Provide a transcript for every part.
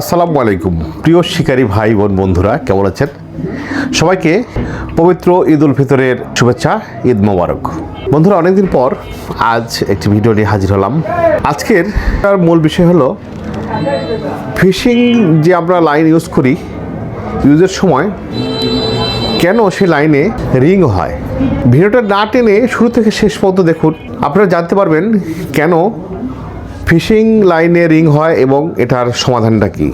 আসসালামু আলাইকুম। প্রিয় শিকারী ভাই বোন বন্ধুরা, কেমন আছেন? সবাইকে পবিত্র ঈদ উল ফিতরের শুভেচ্ছা, ঈদ মোবারক। বন্ধুরা, অনেকদিন পর আজ একটি ভিডিও নিয়ে হাজির হলাম। আজকের তার মূল বিষয় হলো, ফিশিং যে আমরা লাইন ইউজ করি, ইউজের সময় কেন সেই লাইনে রিং হয়? ভিডিওটা না টেনে শুরু থেকে শেষ পর্যন্ত দেখুন। আপনারা জানতে পারবেন কেন ফিশিং লাইনে রিং হয় এবং এটার সমাধানটা কি?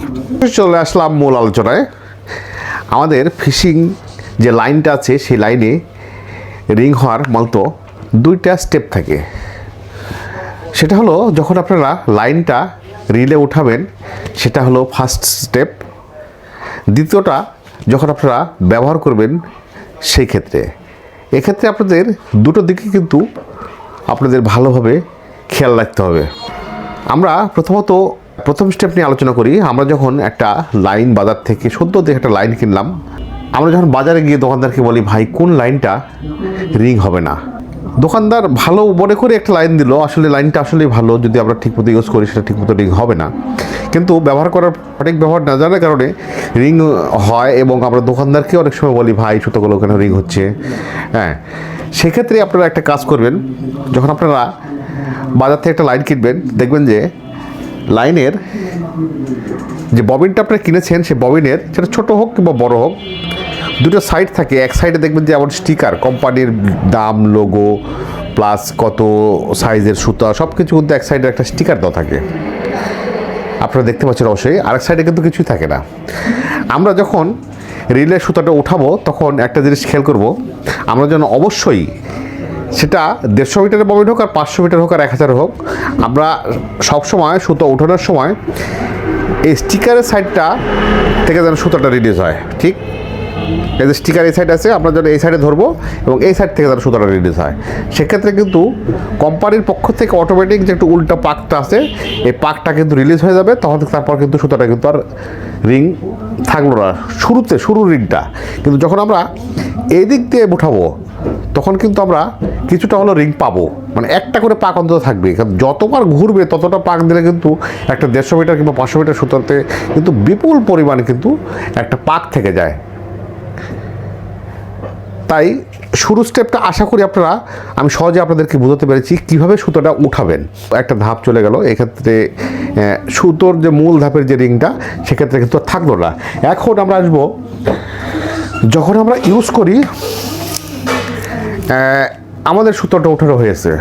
চলে আসলাম মূল আলোচনায়। আমাদের ফিশিং যে লাইনটা আছে, সেই লাইনে রিং হওয়ার মূলত দুইটা স্টেপ থাকে। সেটা হলো, যখন আপনারা লাইনটা রিলে উঠাবেন, সেটা হলো ফার্স্ট স্টেপ। দ্বিতীয়টা, যখন আপনারা ব্যবহার করবেন, সেই ক্ষেত্রে। এক্ষেত্রে আপনাদের দুটো দিকে কিন্তু আপনাদের ভালোভাবে খেয়াল রাখতে হবে। আমরা প্রথমত প্রথম স্টেপ নিয়ে আলোচনা করি। আমরা যখন একটা লাইন বাজার থেকে, সদ্য থেকে একটা লাইন কিনলাম, আমরা যখন বাজারে গিয়ে দোকানদারকে বলি, ভাই, কোন লাইনটা রিং হবে না? দোকানদার ভালো মনে করে একটা লাইন দিল, আসলে লাইনটা আসলেই ভালো, যদি আমরা ঠিকমতো ইউজ করি, সেটা ঠিকমতো রিং হবে না। কিন্তু ব্যবহার করার সঠিক ব্যবহার না জানার কারণে রিং হয় এবং আমরা দোকানদারকে অনেক সময় বলি, ভাই সুতোগুলো কেন রিং হচ্ছে? হ্যাঁ সেক্ষেত্রে আপনারা একটা কাজ করবেন, যখন আপনারা বাজার থেকে একটা লাইন কিনবেন, দেখবেন যে লাইনের যে ববিনটা আপনারা কিনেছেন সেই ববিনের, সেটা ছোটো হোক কিংবা বড় হোক, দুটো সাইড থাকে। এক সাইডে দেখবেন যে এমন স্টিকার কোম্পানির দাম লোগো প্লাস কত সাইজের সুতা সব কিছু কিন্তু এক সাইডে একটা স্টিকার দেওয়া থাকে। আপনারা দেখতে পাচ্ছেন অবশ্যই, আরেক সাইডে কিন্তু কিছুই থাকে না। আমরা যখন রিলের সুতাটা উঠাবো, তখন একটা জিনিস খেয়াল করব, আমরা যেন অবশ্যই সেটা দেড়শো মিটারের ববিন হোক আর পাঁচশো মিটার হোক আর এক হাজার হোক, আমরা সবসময় সুতো ওঠানোর সময় এই স্টিকারের সাইডটা থেকে যেন সুতোটা রিলিজ হয়, ঠিক? এই যে স্টিকার এই সাইড আছে, আমরা যেন এই সাইডে ধরবো এবং এই সাইড থেকে যেন সুতোটা রিলিজ হয়। সেক্ষেত্রে কিন্তু কোম্পানির পক্ষ থেকে অটোমেটিক যে একটু উল্টা পাকটা আছে, এই পাকটা কিন্তু রিলিজ হয়ে যাবে, তখন তারপর কিন্তু সুতোটা কিন্তু আর রিং থাকল না। শুরুতে, শুরুর রিংটা। কিন্তু যখন আমরা এই দিক দিয়ে উঠাবো তখন কিন্তু আমরা কিছুটা হলো রিং পাবো। মানে একটা করে পাক অন্তত থাকবে। কারণ যতবার ঘুরবে, ততটা পাক দিলে কিন্তু একটা দেড়শো মিটার কিংবা পাঁচশো মিটার সুতোতে কিন্তু বিপুল পরিমাণে কিন্তু একটা পাক থেকে যায়। তাই শুরু স্টেপটা আশা করি আপনারা, আমি সহজে আপনাদেরকে বোঝাতে পেরেছি কীভাবে সুতোটা উঠাবেন। একটা ধাপ চলে গেল, এক্ষেত্রে সুতোর যে মূল ধাপের যে রিংটা, সেক্ষেত্রে কিন্তু থাকল না। এখন আমরা আসব, যখন আমরা ইউজ করি আমাদের সুতোটা ওঠানো হয়েছে।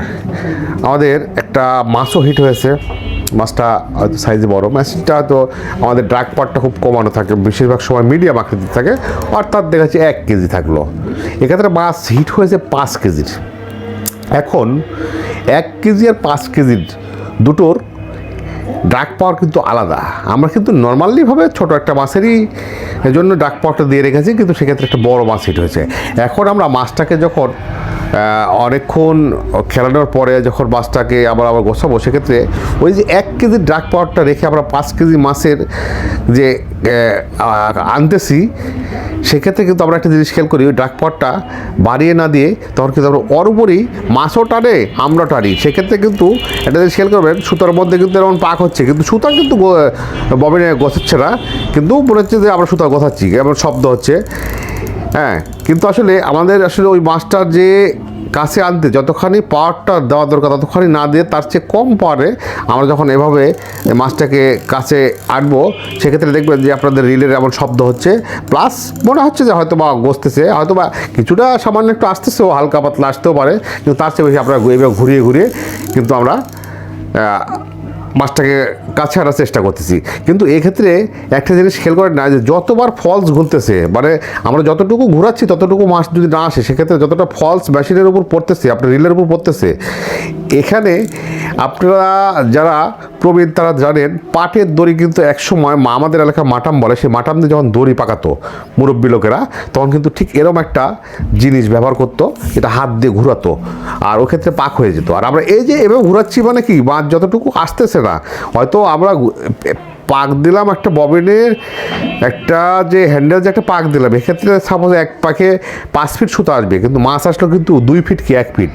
আমাদের একটা মাছও হিট হয়েছে। মাছটা হয়তো সাইজে বড়। মাছটা তো আমাদের ড্রাগ পার্টটা খুব কমানো থাকে। বেশিরভাগ সময় মিডিয়াম আকৃতির থাকে। অর্থাৎ দেখা যাচ্ছে এক কেজি থাকল। এক্ষেত্রে মাছ হিট হয়েছে পাঁচ কেজির। এখন এক কেজি আর পাঁচ কেজির দুটোর ডাক পাওয়ার কিন্তু আলাদা। আমরা কিন্তু নর্মালিভাবে ছোট একটা মাছেরই জন্য ডাক পাওয়ারটা দিয়ে রেখেছি, কিন্তু সেক্ষেত্রে একটা বড় মাছ হিট হয়েছে। এখন আমরা মাছটাকে যখন অনেকক্ষণ খেলানোর পরে যখন মাছটাকে আবার আবার গোছাবো, সেক্ষেত্রে ওই যে এক কেজি ডাক পাওয়ারটা রেখে আমরা পাঁচ কেজি মাছের যে আনতেছি, সেক্ষেত্রে কিন্তু আমরা একটা জিনিস খেয়াল করি, ওই ডাক পাওয়ারটা বাড়িয়ে না দিয়ে তখন কিন্তু আমরা ওর মাছও টানে আমরা টানি। সেক্ষেত্রে কিন্তু একটা জিনিস খেয়াল করবেন, সুতার মধ্যে কিন্তু এরকম পাক হচ্ছে, কিন্তু সুতা কিন্তু ববিনে গোছাচ্ছে না, কিন্তু মনে হচ্ছে যে আমরা সুতা গোছাচ্ছি, এমন শব্দ হচ্ছে। হ্যাঁ কিন্তু আসলে আমাদের আসলে ওই মাছটার যে কাছে আনতে যতখানি পাওয়ারটা দেওয়া দরকার, ততখানি না দিয়ে তার চেয়ে কম পাওয়ারে আমরা যখন এভাবে মাছটাকে কাছে আনব, সেক্ষেত্রে দেখবেন যে আপনাদের রিলের এমন শব্দ হচ্ছে। প্লাস মনে হচ্ছে যে হয়তো বা গসতেছে হয়তো বা কিছুটা সামান্য একটু আসতেছেও, হালকা পাতলা আসতেও পারে, কিন্তু তার চেয়ে বেশি আপনারা এইভাবে ঘুরিয়ে ঘুরিয়ে কিন্তু আমরা মাছটাকে কাছে আনার চেষ্টা করতেছি। কিন্তু এক্ষেত্রে একটা জিনিস খেয়াল করেন না, যে যতবার ফলস ঘুরতেছে মানে আমরা যতটুকু ঘুরাচ্ছি, ততটুকু মাছ যদি না আসে, সেক্ষেত্রে যতটা ফলস মেশিনের উপর পড়তেছে, আপনার রিলের উপর পড়তেছে, এখানে আপনারা যারা প্রবীণ তারা জানেন, পাটের দড়ি কিন্তু একসময় মা আমাদের এলাকা মাটাম বলে, সেই মাটাম দিয়ে যখন দড়ি পাকাতো মুরব্বী লোকেরা, তখন কিন্তু ঠিক এরম একটা জিনিস ব্যবহার করতো, এটা হাত দিয়ে ঘুরাতো, আর ও ক্ষেত্রে পাক হয়ে যেত। আর আমরা এই যে এভাবে ঘুরাচ্ছি মানে কি? মাছ যতটুকু আসতেছে না, হয়তো আমরা পাক দিলাম একটা ববিনের, একটা যে হ্যান্ডেল যে একটা পাক দিলাম, এক্ষেত্রে সাপোজ এক পাকে পাঁচ ফিট সুতো আসবে, কিন্তু মাছ আসলো কিন্তু দুই ফিট কি এক ফিট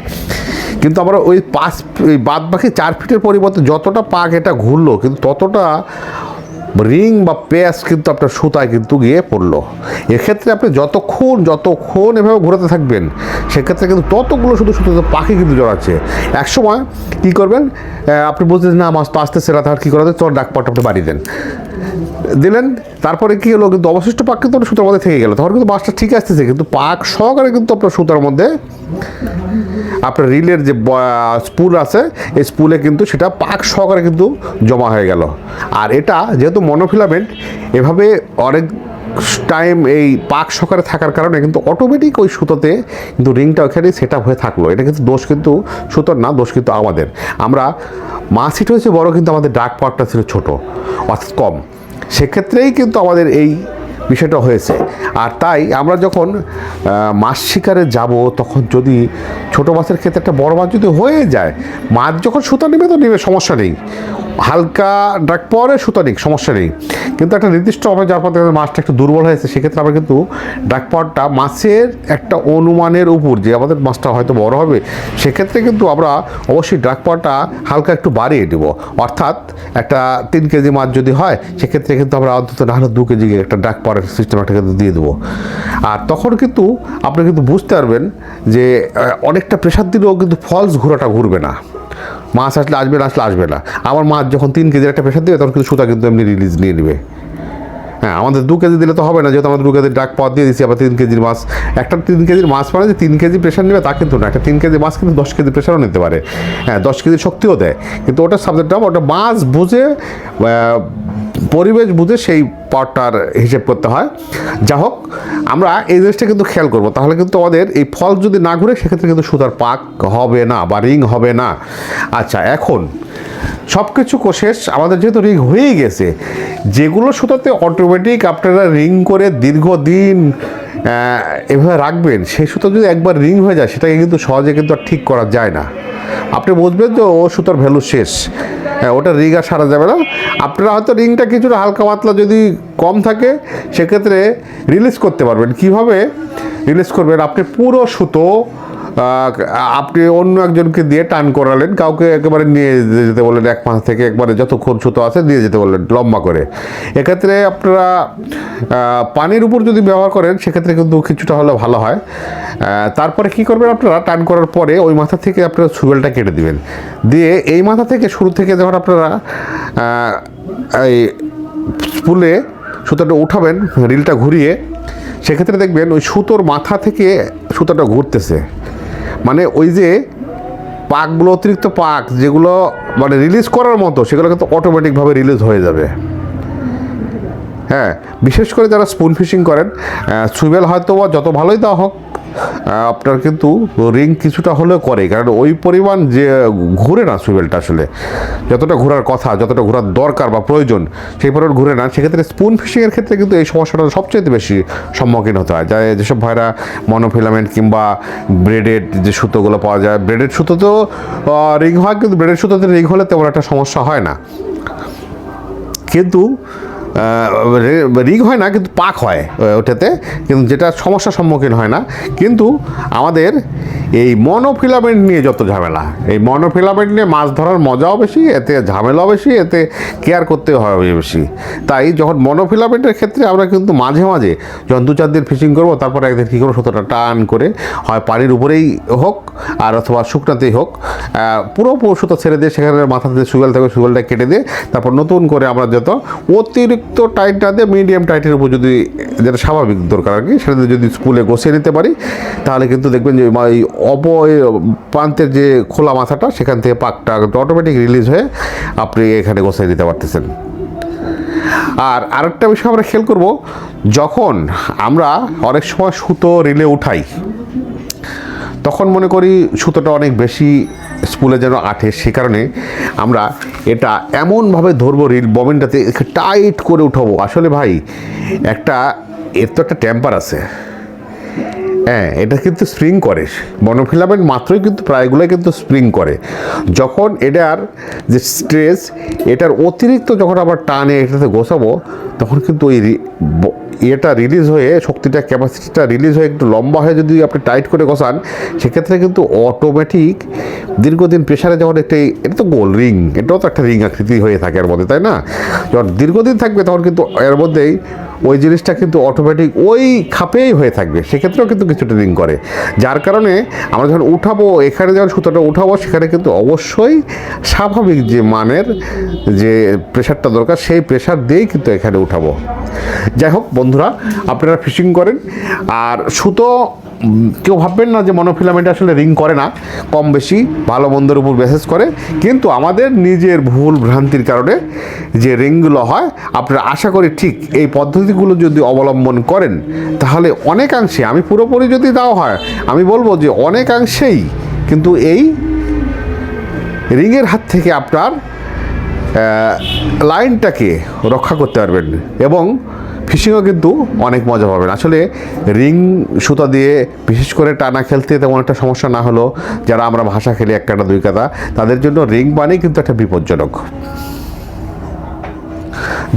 কিন্তু আমরা ওই পাঁচ, ওই বাদ বাকি চার ফিটের পরিবর্তে যতটা পাক এটা ঘুরলো, কিন্তু ততটা রিং বা পেঁয়াজ কিন্তু আপনার সুতায় কিন্তু গিয়ে পড়ল। এক্ষেত্রে আপনি যতক্ষণ যতক্ষণ এভাবে ঘোরাতে থাকবেন, সেক্ষেত্রে কিন্তু ততগুলো শুধু শুধু পাখি কিন্তু জড়াচ্ছে। একসময় কী করবেন? আপনি বলছেন না, মাছ তো সেরা তাহার কী করা যায়? ডাক পাঠ আপনি বাড়ি দেন। দিলেন তারপরে কি হলো? কিন্তু অবশিষ্ট পাক কিন্তু সুতার মধ্যে থেকে গেল। তখন কিন্তু মাছটা ঠিক আসতেছে, কিন্তু পাক সহকারে কিন্তু আপনার সুতার মধ্যে আপনার রিলের যে স্পুল আছে, এই স্পুলে কিন্তু সেটা পাক সহকারে কিন্তু জমা হয়ে গেল। আর এটা যেহেতু মনোফিলামেন্ট এভাবে অনেক টাইম এই পাক সহকারে থাকার কারণে কিন্তু অটোমেটিক ওই সুতোতে কিন্তু রিংটা ওখানে সেট আপ হয়ে থাকল। এটা কিন্তু দোষ কিন্তু সুতোর না, দোষ কিন্তু আমাদের। আমরা মাছ হিট হয়েছে বড়, কিন্তু আমাদের ডাক পাটটা ছিল ছোট, অর্থাৎ কম। সেক্ষেত্রেই কিন্তু আমাদের এই বিষয়টা হয়েছে। আর তাই আমরা যখন মাছ শিকারে যাব, তখন যদি ছোট মাছের ক্ষেত্রে একটা বড় মাছ যদি হয়ে যায়, মাছ যখন সুতা নেবে তো নেবে, সমস্যা নেই। হালকা ডাক পরে সুতা নিক সমস্যা নেই। কিন্তু একটা নির্দিষ্ট সময় যার পর মাছটা একটু দুর্বল হয়েছে, সেক্ষেত্রে আমরা কিন্তু ডাক পাওয়ারটা মাছের একটা অনুমানের উপর যে আমাদের মাছটা হয়তো বড় হবে, সেক্ষেত্রে কিন্তু আমরা অবশ্যই ডাক পাওয়ারটা হালকা একটু বাড়িয়ে দেবো। অর্থাৎ একটা তিন কেজি মাছ যদি হয়, সেক্ষেত্রে কিন্তু আমরা অন্তত না হলে দু কেজি একটা ডাক পাওয়ার সিস্টেম একটা কিন্তু দিয়ে দেবো। আর তখন কিন্তু আপনি কিন্তু বুঝতে পারবেন যে অনেকটা প্রেশার দিলেও কিন্তু ফলস ঘোরাটা ঘুরবে না। মাছ আসলে আসবে না, আসলে আসবে না। আমার মাছ যখন তিন কেজির একটা প্রেশার দেবে, তখন কিন্তু সুতা কিন্তু এমনি রিলিজ নিয়ে নেবে। হ্যাঁ আমাদের দু কেজি দিলে তো হবে না, যেহেতু আমাদের দু কেজির ডাক পথ দিয়ে দিচ্ছি আবার তিন কেজির মাছ। একটা তিন কেজির মাছ মানে যে তিন কেজি প্রেশার নেবে, তা কিন্তু না। একটা তিন কেজি মাছ কিন্তু দশ কেজি প্রেশারও নিতে পারে। হ্যাঁ দশ কেজি শক্তিও দেয়। কিন্তু ওটা সাবজেক্ট ওটা মাছ বুঝে পরিবেশ বুঝে সেই পাওয়ারটার হিসেব করতে হয়। যা হোক, আমরা এই জিনিসটা কিন্তু খেয়াল করব। তাহলে কিন্তু আমাদের এই ফল যদি না ঘুরে, সেক্ষেত্রে কিন্তু সুতার পাক হবে না বা রিং হবে না। আচ্ছা এখন সব কিছু শেষ আমাদের যেহেতু রিং হয়েই গেছে, যেগুলো সুতাতে অটোমেটিক আপনারা রিং করে দীর্ঘদিন এভাবে রাখবেন, সেই সুতো যদি একবার রিং হয়ে যায়, সেটাকে কিন্তু সহজে কিন্তু আর ঠিক করা যায় না। আপনি বুঝবেন যে ও সুতোর ভ্যালু শেষ। হ্যাঁ ওটা রিং আর সারা যাবে না। আপনারা হয়তো রিংটা কিছুটা হালকা পাতলা যদি কম থাকে, সেক্ষেত্রে রিলিজ করতে পারবেন। কীভাবে? রিলিজ করবেন। আপনি পুরো সুতো আপনি অন্য একজনকে দিয়ে টান করালেন, কাউকে একেবারে নিয়ে যেতে বললেন, এক মাস থেকে একবারে যত যতক্ষণ সুতো আছে দিয়ে যেতে বললেন, লম্বা করে। এক্ষেত্রে আপনারা পানির উপর যদি ব্যবহার করেন, সেক্ষেত্রে কিন্তু কিছুটা হলে ভালো হয়। তারপরে কি করবেন আপনারা, টান করার পরে ওই মাথা থেকে আপনারা সুবেলটা কেটে দিবেন। দিয়ে এই মাথা থেকে শুরু থেকে যখন আপনারা এই স্পুলে সুতোটা উঠাবেন, রিলটা ঘুরিয়ে, সেক্ষেত্রে দেখবেন ওই সুতোর মাথা থেকে সুতোটা ঘুরতেছে। মানে ওই যে পাকগুলো অতিরিক্ত পাক যেগুলো মানে রিলিজ করার মতো, সেগুলো কিন্তু অটোমেটিকভাবে রিলিজ হয়ে যাবে। হ্যাঁ বিশেষ করে যারা স্পুন ফিশিং করেন সুবেল হয়তো যত ভালোই দেওয়া হোক আপনার কিন্তু রিং কিছুটা হলেও করে, কারণ ওই পরিমাণ যে ঘুরে না সুইবেলটা আসলে। যতটা ঘোরার কথা, যতটা ঘোরার দরকার বা প্রয়োজন, সেই পরিমাণ ঘুরে না, সেক্ষেত্রে স্পুন ফিশিংয়ের ক্ষেত্রে কিন্তু এই সমস্যাটা সবচেয়ে বেশি সম্মুখীন হতে হয়। যা যেসব ভাইরা মনোফিলামেন্ট কিংবা ব্রেডেড যে সুতোগুলো পাওয়া যায় ব্রেডেড সুতোতেও রিং হয়, কিন্তু ব্রেডেড সুতোতে রিং হলে তেমন একটা সমস্যা হয় না। কিন্তু রিং হয় না, কিন্তু পাক হয় ওটাতে, কিন্তু যেটা সমস্যার সম্মুখীন হয় না। কিন্তু আমাদের এই মনোফিলামেন্ট নিয়ে যত ঝামেলা, এই মনোফিলামেন্ট নিয়ে মাছ ধরার মজাও বেশি, এতে ঝামেলাও বেশি, এতে কেয়ার করতে হয় বেশি। তাই যখন মনোফিলামেন্টের ক্ষেত্রে আমরা কিন্তু মাঝে মাঝে যখন দু চার দিন ফিশিং করব, তারপরে একদিন কী করব, সুতোটা টান করে, হয় পানির উপরেই হোক, আর অথবা শুকনাতেই হোক পুরো পুরো সুতো ছেড়ে দিয়ে সেখানে মাথাতে সুগেল থাকবে সুগেলটা কেটে দিয়ে, তারপর নতুন করে আমরা যত অতিরিক্ত টাইট না দিয়ে মিডিয়াম টাইটের উপর যদি যেটা স্বাভাবিক দরকার আর কি, সেটা দিয়ে যদি স্কুলে বসিয়ে নিতে পারি, তাহলে কিন্তু দেখবেন যে এই অপ প্রান্তের যে খোলা মাথাটা, সেখান থেকে পাকটা অটোমেটিক রিলিজ হয়ে আপনি এখানে গোসাই নিতে পারতেছেন। আর আরেকটা বিষয় আমরা খেয়াল করব, যখন আমরা অনেক সময় সুতো রিলে উঠাই, তখন মনে করি সুতোটা অনেক বেশি স্পুলে যেন আঠে, সে কারণে আমরা এটা এমনভাবে ধরবো রিল ববিনটাতে টাইট করে উঠাবো। আসলে ভাই, একটা, এর তো একটা টেম্পার আছে। হ্যাঁ এটা কিন্তু স্প্রিং করে। মনোফিলামেন্ট মাত্রই কিন্তু প্রায়গুলোই কিন্তু স্প্রিং করে। যখন এটার যে স্ট্রেস এটার অতিরিক্ত যখন আবার টানে, এটাতে গোছাবো, তখন কিন্তু ওই ইয়েটা রিলিজ হয়ে, শক্তিটা ক্যাপাসিটিটা রিলিজ হয়ে একটু লম্বা হয়ে যদি আপনি টাইট করে গোছান, সেক্ষেত্রে কিন্তু অটোমেটিক দীর্ঘদিন প্রেশারে যখন একটি, এটা তো গোল রিং এটাও তো একটা রিং আকৃতি হয়ে থাকে এর মধ্যে, তাই না? যখন দীর্ঘদিন থাকবে তখন কিন্তু এর মধ্যেই ওই জিনিসটা কিন্তু অটোমেটিক ওই খাপেই হয়ে থাকবে, সেক্ষেত্রেও কিন্তু কিছুটা ট্রেনিং করে। যার কারণে আমরা যখন উঠাবো, এখানে যখন সুতোটা উঠাবো, সেখানে কিন্তু অবশ্যই স্বাভাবিক যে মানের যে প্রেশারটা দরকার, সেই প্রেশার দিয়েই কিন্তু এখানে উঠাবো। যাই হোক বন্ধুরা, আপনারা ফিশিং করেন, আর সুতো কেউ ভাববেন না যে মনোফিলামেন্ট আসলে রিং করে না, কম বেশি ভালো মন্দের উপর মেসেজ করে। কিন্তু আমাদের নিজের ভুল ভ্রান্তির কারণে যে রিংগুলো হয়, আপনারা আশা করি ঠিক এই পদ্ধতিগুলো যদি অবলম্বন করেন, তাহলে অনেকাংশে, আমি পুরোপুরি যদি দাও হয়, আমি বলব যে অনেকাংশেই কিন্তু এই রিংয়ের হাত থেকে আপনার লাইনটাকে রক্ষা করতে পারবেন। এবং ফিশিংও কিন্তু অনেক মজা পাবেন। আসলে রিং সুতা দিয়ে বিশেষ করে টানা খেলতে তেমন একটা সমস্যা না হলো যারা আমরা ভাষা খেলি এক কাটা দুই কাটা, তাদের জন্য রিং বানি কিন্তু একটা বিপজ্জনক।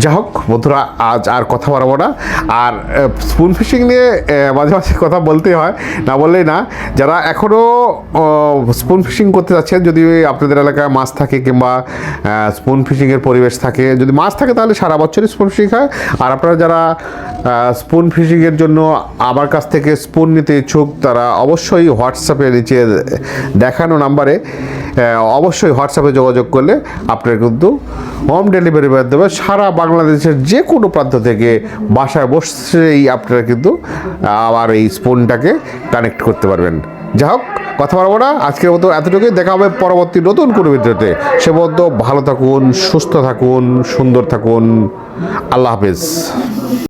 যা হোক বন্ধুরা, আজ আর কথা বাড়াবো না। আর স্পুন ফিশিং নিয়ে মাঝে মাঝে কথা বলতেই হয়, না বললেই না। যারা এখনও স্পুন ফিশিং করতে যাচ্ছেন, যদি আপনাদের এলাকায় মাছ থাকে কিংবা স্পুন ফিশিংয়ের পরিবেশ থাকে, যদি মাছ থাকে তাহলে সারা বছরই স্পুন ফিশিং হয়। আর আপনারা যারা স্পুন ফিশিংয়ের জন্য আমার কাছ থেকে স্পুন নিতে ইচ্ছুক, তারা অবশ্যই হোয়াটসঅ্যাপে নিচে দেখানো নাম্বারে অবশ্যই হোয়াটসঅ্যাপে যোগাযোগ করলে আপনার কিন্তু হোম ডেলিভারি মাধ্যমে সারা বাংলাদেশের যে কোনো প্রান্ত থেকে বাসায় বসেই আপনারা কিন্তু আবার এই স্পোনটাকে কানেক্ট করতে পারবেন। যা হোক, কথা বলব না। আজকের মতো এতটুকুই। দেখা হবে পরবর্তী নতুন কোনো ভিডিওতে। সে বলতো ভালো থাকুন, সুস্থ থাকুন, সুন্দর থাকুন। আল্লাহ হাফেজ।